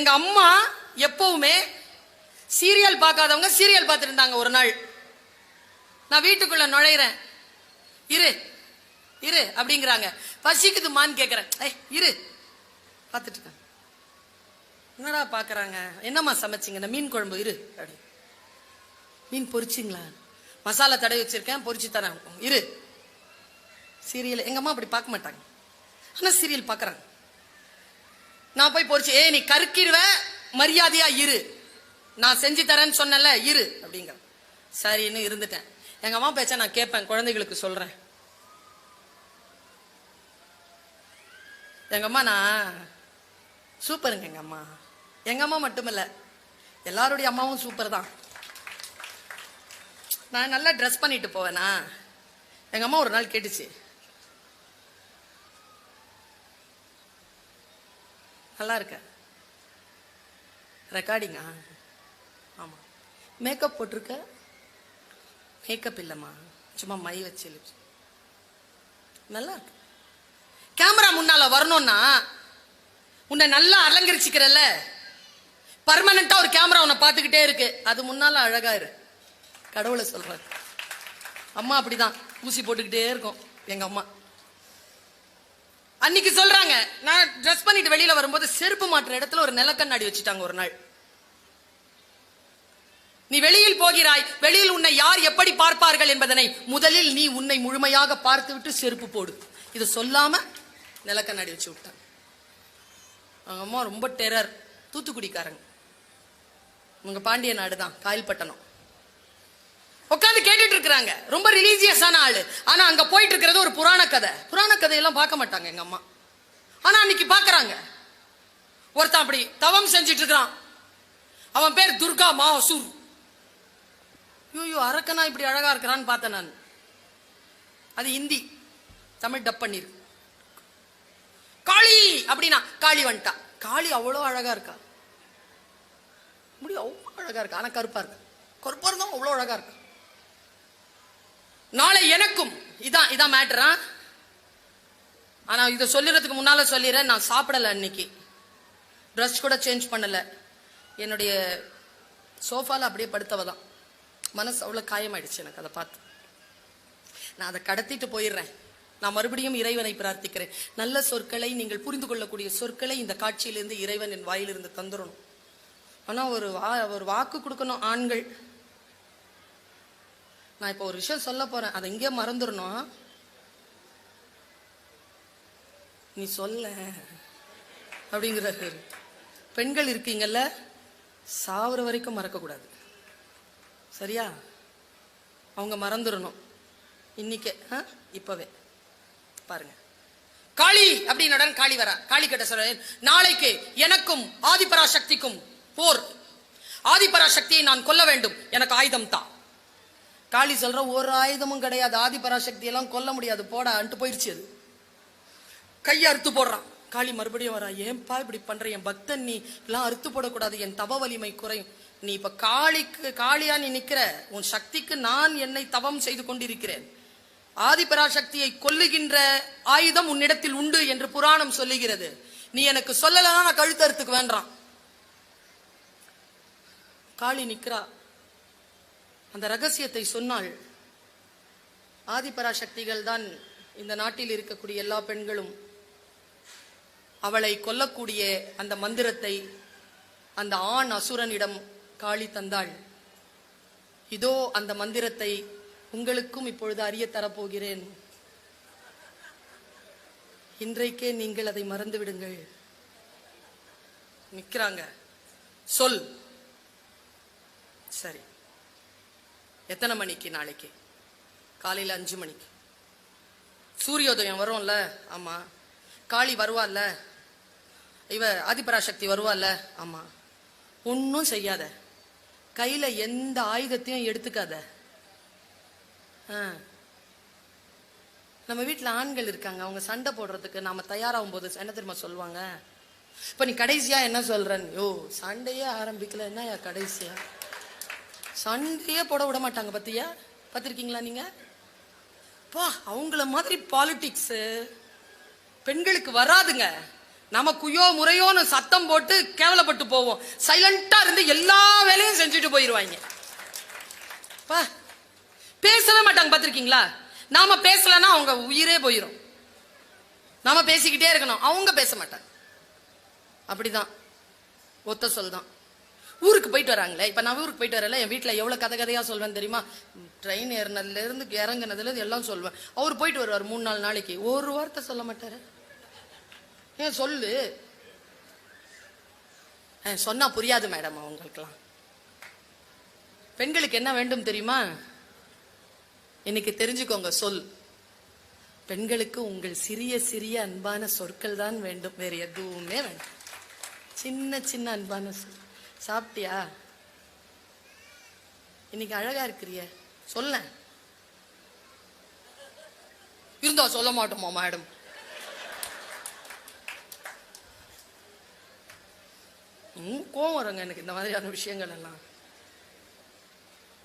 எங்க அம்மா எப்பவுமே சீரியல் பார்க்காதவங்க சீரியல் பார்த்துட்டு இருந்தாங்க ஒரு நாள். நான் வீட்டுக்குள்ள நுழையிறேன். இரு இரு அப்படிங்கிறாங்க. பசிக்குதுமான்னு கேட்குறேன் ஏய் இரு. பார்த்துட்டு என்னடா பாக்குறாங்க என்னம்மா சமைச்சிங்க? இந்த மீன் குழம்பு இரு. அப்படி. மீன் பொரிச்சிங்களா? மசாலா தடவி வச்சிருக்கேன் பொரிச்சு தரேன். இரு. சீரியல் எங்கள் அம்மா அப்படி பார்க்க மாட்டாங்க. ஆனால் சீரியல் பார்க்குறாங்க. நான் போய் பொறிச்சு ஏ நீ கருக்கிடுவ மரியாதையா இரு. நான் செஞ்சு தரேன்னு சொன்னல இரு அப்படிங்கிற. சரின்னு இருந்துட்டேன். எங்க அம்மா பேச்ச நான் கேட்பேன் குழந்தைகளுக்கு சொல்றேன். எங்க அம்மா நான் சூப்பருங்க எங்க அம்மா. எங்க அம்மா மட்டுமில்ல எல்லாருடைய அம்மாவும் சூப்பர் தான் நான் நல்லா ட்ரெஸ் பண்ணிட்டு போவேனா? எங்க அம்மா ஒரு நாள் கேட்டுச்சு நல்லா இருக்க ரெக்கார்டிங்கா ஆமாம் மேக்கப் போட்டிருக்க? மேக்கப் இல்லைம்மா. சும்மா மை வச்சு lips. நல்லா இருக்கு கேமரா முன்னால வரணும்னா உன்னை நல்லா அலங்கரிச்சுக்கிறல்ல. பர்மனண்டா ஒரு கேமரா உன்னை பார்த்துக்கிட்டே இருக்கு. அது முன்னால அழகா இரு. கடவுளை சொல்றாரு. அம்மா அப்படிதான். ஊசி போட்டுக்கிட்டே இருக்கும். எங்க அம்மா. அன்னைக்கு சொல்றாங்க நான் ட்ரெஸ் பண்ணிட்டு வெளியில வரும்போது செருப்பு மாற்ற இடத்துல ஒரு நிலக்கண்ணாடி வச்சுட்டாங்க ஒரு நாள். நீ வெளியில் போகிறாய் வெளியில் உன்னை யார் எப்படி பார்ப்பார்கள் என்பதனை முதலில் நீ உன்னை முழுமையாக பார்த்துவிட்டு செருப்பு போடு. இது சொல்லாம நிலக்கண்ணாடி வச்சு விட்டாங்க அவங்க அம்மா ரொம்ப டெரர் தூத்துக்குடிக்காரங்க. உங்க பாண்டிய நாடு தான் காயல்பட்டணம். உட்காந்து கேட்டுட்டு இருக்கிறாங்க. ரொம்ப ரிலீஜியஸான ஆள். ஆனா அங்க போயிட்டு இருக்கிறது ஒரு புராண கதை. புராண கதையெல்லாம் பார்க்க மாட்டாங்க எங்க அம்மா. ஆனா அன்னைக்கு பாக்குறாங்க ஒருத்தன் அப்படி தவம் செஞ்சுட்டு இருக்கிறான். அவன் பேர் துர்கா மாசூர். ஐயோ அரக்கனா இப்படி அழகா இருக்கிறான்னு பார்த்தேன் நான். அது ஹிந்தி. தமிழ் டப் பண்ணிரு. காளி அப்படின்னா காளி வந்துட்டா. காளி அவ்வளோ அழகா இருக்கா? முடியும் அவ்வளோ அழகா இருக்கா? ஆனா கருப்பா இருக்கு? கருப்பா இருந்தால் அவ்வளோ அழகா இருக்கா? நாளை எனக்கும் இதான் இதான் மேட்டரா ஆனா இதை சொல்லிடுறதுக்கு முன்னால சொல்லிடுறேன் நான் சாப்பிடல அன்னைக்கு. ட்ரெஸ் கூட சேஞ்ச் பண்ணல. என்னுடைய சோஃபால அப்படியே படுத்தவ தான் மனசு அவ்வளோ காயமாயிடுச்சு எனக்கு அதை பார்த்து. நான் அதை கடத்திட்டு போயிடுறேன். நான் மறுபடியும் இறைவனை பிரார்த்திக்கிறேன். நல்ல சொற்களை நீங்கள் புரிந்து கொள்ளக்கூடிய சொற்களை இந்த காட்சியிலிருந்து இறைவன் என் வாயிலிருந்து தந்துடணும் ஆனால் ஒரு வா ஒரு வாக்கு கொடுக்கணும் ஆண்கள். நான் இப்போ ஒரு விஷயம் சொல்ல போறேன். அதை இங்கே மறந்துடணும். நீ சொல்ல. அப்படிங்கிறாரு. பெண்கள் இருக்கீங்கல்ல சாவர வரைக்கும் மறக்கக்கூடாது. சரியா? அவங்க மறந்துடணும். இன்னைக்கே ஆ? இப்பவே. பாருங்க. காளி அப்படின்னுடன் காளி வரா. காளி கிட்ட சொல்றேன். நாளைக்கு எனக்கும் ஆதிபராசக்திக்கும் போர். ஆதிபராசக்தியை நான் கொல்ல வேண்டும். எனக்கு ஆயுதம் தான் காளி சொல்ற ஒரு ஆயுதமும் கிடையாது. ஆதிபராசக்தி எல்லாம் கொல்ல முடியாது. போடா அன்ட்டு அது. கையை அறுத்து போடுறான். காளி மறுபடியும் வரா ஏன்பா இப்படி பண்ற? என் பக்தன் நீ எல்லாம் அறுத்து போடக்கூடாது. என் தவ வலிமை குறையும். நீ இப்ப காளிக்கு காளியா நீ நிக்கிற? உன் சக்திக்கு நான் என்னை தவம் செய்து கொண்டிருக்கிறேன். ஆதிபராசக்தியை கொல்லுகின்ற ஆயுதம் உன்னிடத்தில் உண்டு என்று புராணம் சொல்லுகிறது. நீ எனக்கு சொல்லலைன்னா நான் கழுத்தறுத்துக்கு வேண்டாம் காளி நிக்கிறா. அந்த ரகசியத்தை சொன்னால் ஆதிபராசக்திகள் தான் இந்த நாட்டில் இருக்கக்கூடிய எல்லா பெண்களும் அவளை கொல்லக்கூடிய அந்த மந்திரத்தை அந்த ஆண் அசுரனிடம் காளி தந்தாள். இதோ அந்த மந்திரத்தை உங்களுக்கும் இப்பொழுது அறிய தரப்போகிறேன். இன்றைக்கே நீங்கள் அதை மறந்து விடுங்கள் நிற்கிறாங்க. சொல். சரி. எத்தனை மணிக்கு நாளைக்கு? காலையில் அஞ்சு மணிக்கு. சூரியோதயம் வரும்ல? ஆமாம் காளி வருவாள்ல? இவ ஆதிபராசக்தி வருவாள்ல? ஆமாம் ஒன்றும் செய்யாத. கையில் எந்த ஆயுதத்தையும் எடுத்துக்காத. ஆ. நம்ம வீட்டில் ஆண்கள் இருக்காங்க. அவங்க சண்டை போடுறதுக்கு நாம தயாராகும் போது என்ன தெரியுமா சொல்லுவாங்க? இப்போ நீ கடைசியாக என்ன சொல்றன் யோ சண்டையே ஆரம்பிக்கல. என்ன கடைசியாக சண்டையே போட விட மாட்டாங்க பத்தியா? பார்த்துருக்கீங்களா நீங்க? பா அவங்கள மாதிரி பாலிட்டிக்ஸ் பெண்களுக்கு வராதுங்க. நம்ம குயோ முறையோன்னு சத்தம் போட்டு கேவலப்பட்டு போவோம். சைலண்டா இருந்து எல்லா வேலையும் செஞ்சுட்டு போயிருவாங்க. பா பேசவே மாட்டாங்க பார்த்துருக்கீங்களா? நாம பேசலன்னா அவங்க உயிரே போயிடும் நாம பேசிக்கிட்டே இருக்கணும். அவங்க பேச மாட்டாங்க. அப்படிதான். ஒத்த சொல் தான் ஊருக்கு போயிட்டு வராங்களே? இப்போ நான் ஊருக்கு போயிட்டு வரல என் வீட்டில் எவ்வளோ கதை கதையாக சொல்வேன் தெரியுமா? ட்ரெயின் ஏறினதுலேருந்து இறங்குனதுலேருந்து எல்லாம் சொல்வேன். அவர் போயிட்டு வருவார் மூணு நாலு நாளைக்கு. ஒரு வார்த்தை சொல்ல மாட்டார். ஏன் சொல்லு? சொன்னால் புரியாது மேடம் அவங்களுக்கெல்லாம். பெண்களுக்கு என்ன வேண்டும் தெரியுமா? இன்னைக்கு தெரிஞ்சுக்கோங்க சொல். பெண்களுக்கு உங்கள் சிறிய சிறிய அன்பான சொற்கள் தான் வேண்டும். வேறு எதுவுமே வேண்டாம். சின்ன சின்ன அன்பான சொல். சாப்பிட்டியா? இன்னைக்கு அழகா இருக்கிறிய. சொல்ல. இருந்தா சொல்ல மாட்டோமா மேடம் ம், கோவம் வருங்க எனக்கு இந்த மாதிரியான விஷயங்கள் எல்லாம்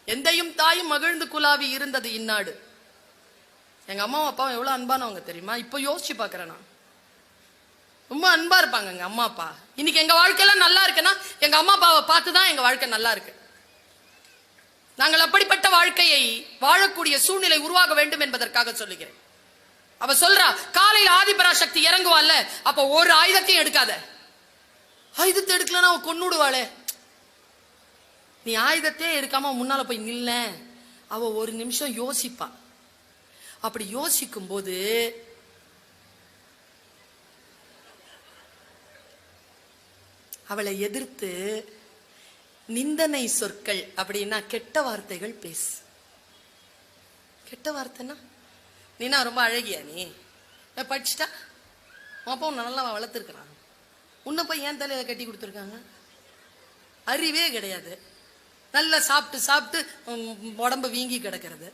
எந்தையும் தாயும் மகிழ்ந்து குலாவி இருந்தது இந்நாடு. எங்க அம்மாவும் அப்பாவும் எவ்வளவு அன்பானவங்க தெரியுமா? இப்ப யோசிச்சு பாக்குறேன் நான். ரொம்ப அன்பா இருப்பாங்க எங்க அம்மா அப்பா. இன்னைக்கு எங்க வாழ்க்கையெல்லாம் நல்லா இருக்குன்னா எங்க அம்மா அப்பாவை பார்த்து தான் எங்க வாழ்க்கை நல்லா இருக்கு. நாங்கள் அப்படிப்பட்ட வாழ்க்கையை வாழக்கூடிய சூழ்நிலை உருவாக வேண்டும் என்பதற்காக சொல்லுகிறேன். அவ சொல்றா காலையில் ஆதிபராசக்தி இறங்குவாள்ல அப்ப ஒரு ஆயுதத்தையும் எடுக்காத. ஆயுதத்தை எடுக்கலன்னா அவ கொண்டுடுவாளே நீ ஆயுதத்தையே எடுக்காம முன்னால போய் நில்ல அவ ஒரு நிமிஷம் யோசிப்பா. அப்படி யோசிக்கும் போது அவளை எதிர்த்து நிந்தனை சொற்கள் அப்படின்னா கெட்ட வார்த்தைகள் பேசு. கெட்ட வார்த்தைன்னா நீனா ரொம்ப அழகியா நீ? நான் படிச்சுட்டா? அப்பா உன்னை நல்லா வளர்த்துருக்குறான். உன்னை போய் ஏன் தலையில கட்டி கொடுத்துருக்காங்க? அறிவே கிடையாது. நல்லா சாப்பிட்டு சாப்பிட்டு உடம்பு வீங்கி கிடக்கிறது.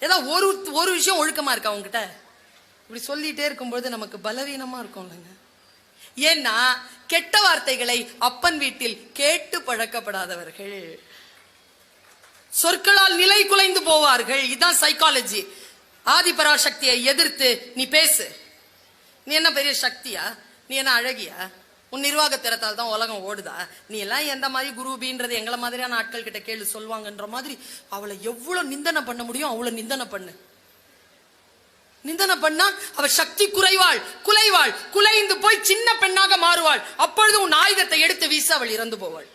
ஏதோ ஒரு ஒரு விஷயம் ஒழுக்கமா இருக்கா அவங்ககிட்ட இப்படி சொல்லிட்டே இருக்கும்பொழுது நமக்கு பலவீனமா இருக்கும் இல்லைங்க. ஏன்னா கெட்ட வார்த்தைகளை அப்பன் வீட்டில் கேட்டு பழக்கப்படாதவர்கள். சொற்களால் நிலை குலைந்து போவார்கள். இதுதான் சைக்காலஜி ஆதிபராசக்தியை எதிர்த்து நீ பேசு. நீ என்ன பெரிய சக்தியா? நீ என்ன அழகியா? உன் நிர்வாக திறத்தால் தான் உலகம் ஓடுதா? நீ எல்லாம் எந்த மாதிரி குருபின்றது எங்களை மாதிரியான ஆட்கள் கிட்ட கேள்வி சொல்லுவாங்கன்ற மாதிரி அவளை எவ்வளவு நிந்தனை பண்ண முடியும்? அவ்வளவு நிந்தனை பண்ணு. நிந்தனை பண்ணா அவ சக்தி குறைவாள் குலைவாள் குலைந்து போய் சின்ன பெண்ணாக மாறுவாள். அப்பொழுது உன் ஆயுதத்தை எடுத்து வீச அவள் இறந்து போவாள்.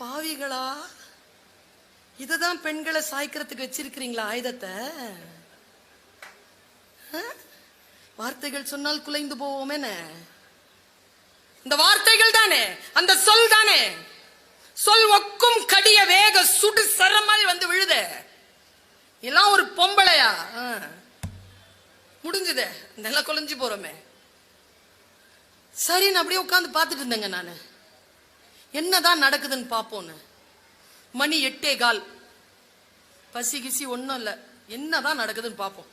பாவிகளா. இததான் பெண்களை சாய்க்கிறதுக்கு வச்சிருக்கிறீங்களா ஆயுதத்தை? வார்த்தைகள் சொன்னால் குலைந்து போவோமேன. இந்த வார்த்தைகள் தானே அந்த சொல் தானே. சொல் ஒக்கும் கடிய வேக சுடு சர மாதிரி வந்து விழுதே. எல்லாம் ஒரு பொம்பளையா? ஆ. முடிஞ்சுதே. நில போறோமே. சரி நான் அப்படியே உட்காந்து பார்த்துட்டு இருந்தேங்க நான். என்னதான் நடக்குதுன்னு பார்ப்போன்னு. மணி எட்டே கால். பசி கிசி ஒன்றும் இல்லை. என்னதான் நடக்குதுன்னு பார்ப்போம்.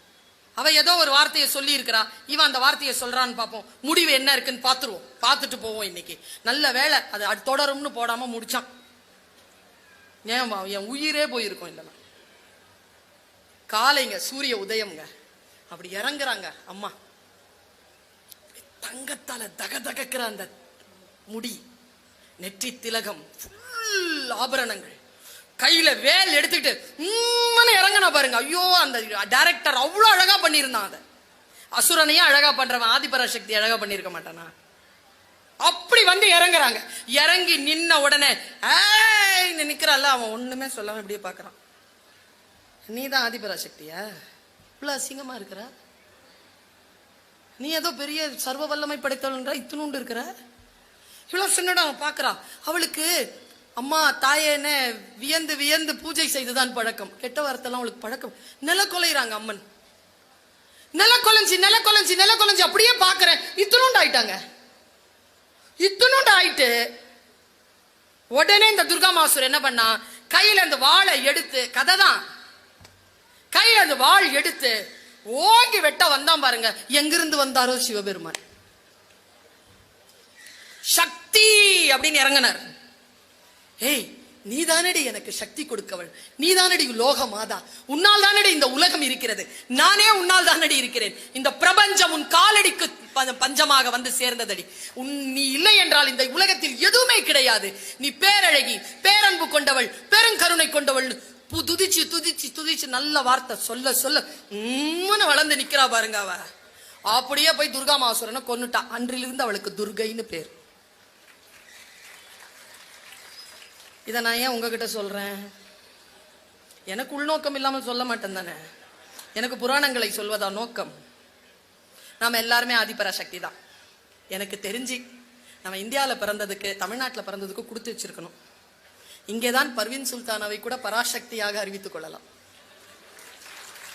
அவ ஏதோ ஒரு வார்த்தையை சொல்லி இருக்கிறா இவன் அந்த வார்த்தையை சொல்றான்னு பார்ப்போம். முடிவு என்ன இருக்குன்னு பாத்துருவோம் பார்த்துட்டு போவோம் இன்னைக்கு. நல்ல வேலை அது அது தொடரும்னு போடாம முடிச்சான். ஏன் என் உயிரே போயிருக்கோம் இல்லைன்னா காலைங்க சூரிய உதயம்ங்க. அப்படி இறங்குறாங்க அம்மா. தங்கத்தால தக தகக்கிற அந்த முடி நெற்றி திலகம் ஃபுல் ஆபரணங்கள். கையில வேல் எடுத்துக்கிட்டு இறங்கினா பாருங்க. ஐயோ அந்த டைரக்டர் அவ்வளோ அழகா பண்ணியிருந்தான் அதை. அசுரனையே அழகா பண்றவன் ஆதிபராசக்தி அழகா பண்ணியிருக்க மாட்டானா? அப்படி வந்து இறங்குறாங்க. இறங்கி நின்ன உடனே ஏய் நிக்கிறான்ல அவன் ஒண்ணுமே சொல்லாம இப்படியே பாக்குறான். நீ தான் ஆதிபராசக்தியா? இவ்வளோ அசிங்கமாக இருக்கிற? நீ ஏதோ பெரிய சர்வ வல்லமை படைத்தவள்ன்ற இத்தினுண்டு இருக்கிற? இவ்வளோ சின்னடா பார்க்குறா அவளுக்கு அம்மா தாயேன்னு வியந்து வியந்து பூஜை செய்துதான் பழக்கம். கெட்ட வார்த்தைலாம் அவளுக்கு பழக்கம். நில கொலைறாங்க அம்மன். நில கொலைஞ்சி நில கொலைஞ்சி நில கொலைஞ்சி அப்படியே பார்க்குறேன் இத்தினுண்டு ஆயிட்டாங்க. இத்தினுண்டு ஆயிட்டு உடனே இந்த துர்கா மாசூர் என்ன பண்ணா? கையில இந்த வாளை எடுத்து கதை தான். கையில அந்த வாள் எடுத்து ஓங்கி வெட்ட வந்தான் பாருங்க. எங்கிருந்து வந்தாரோ சிவபெருமான். சக்தி அப்படின்னு இறங்கினார். ஏய் நீதானடி எனக்கு சக்தி கொடுக்கவள். நீதானடி லோக மாதா உன்னால் தானடி இந்த உலகம் இருக்கிறது. நானே உன்னால் தானடி இருக்கிறேன். இந்த பிரபஞ்சம் உன் காலடிக்கு பஞ்சமாக வந்து சேர்ந்ததடி. உன் நீ இல்லை என்றால் இந்த உலகத்தில் எதுவுமே கிடையாது. நீ பேரழகி பேரன்பு கொண்டவள் பெருங்கருணை கொண்டவள் துதிச்சு துதிச்சு துதிச்சு நல்ல வார்த்தை சொல்ல சொல்ல உம்முன்னு வளர்ந்து நிக்கிறா பாருங்க அவ. அப்படியே போய் துர்கா மாசுரனை கொன்னுட்டா. அன்றிலிருந்து அவளுக்கு துர்கைன்னு பேர். இதை நான் ஏன் உங்ககிட்ட சொல்றேன்? எனக்கு உள்நோக்கம் இல்லாமல் சொல்ல மாட்டேன் தானே? எனக்கு புராணங்களை சொல்வதா நோக்கம்? நாம எல்லாருமே ஆதிபராசக்தி தான். எனக்கு தெரிஞ்சு நம்ம இந்தியாவில் பிறந்ததுக்கு தமிழ்நாட்டில் பிறந்ததுக்கு கொடுத்து வச்சிருக்கணும். இங்கேதான் பர்வின் பர்வீன் சுல்தானாவை கூட பராசக்தியாக அறிவித்துக் கொள்ளலாம்.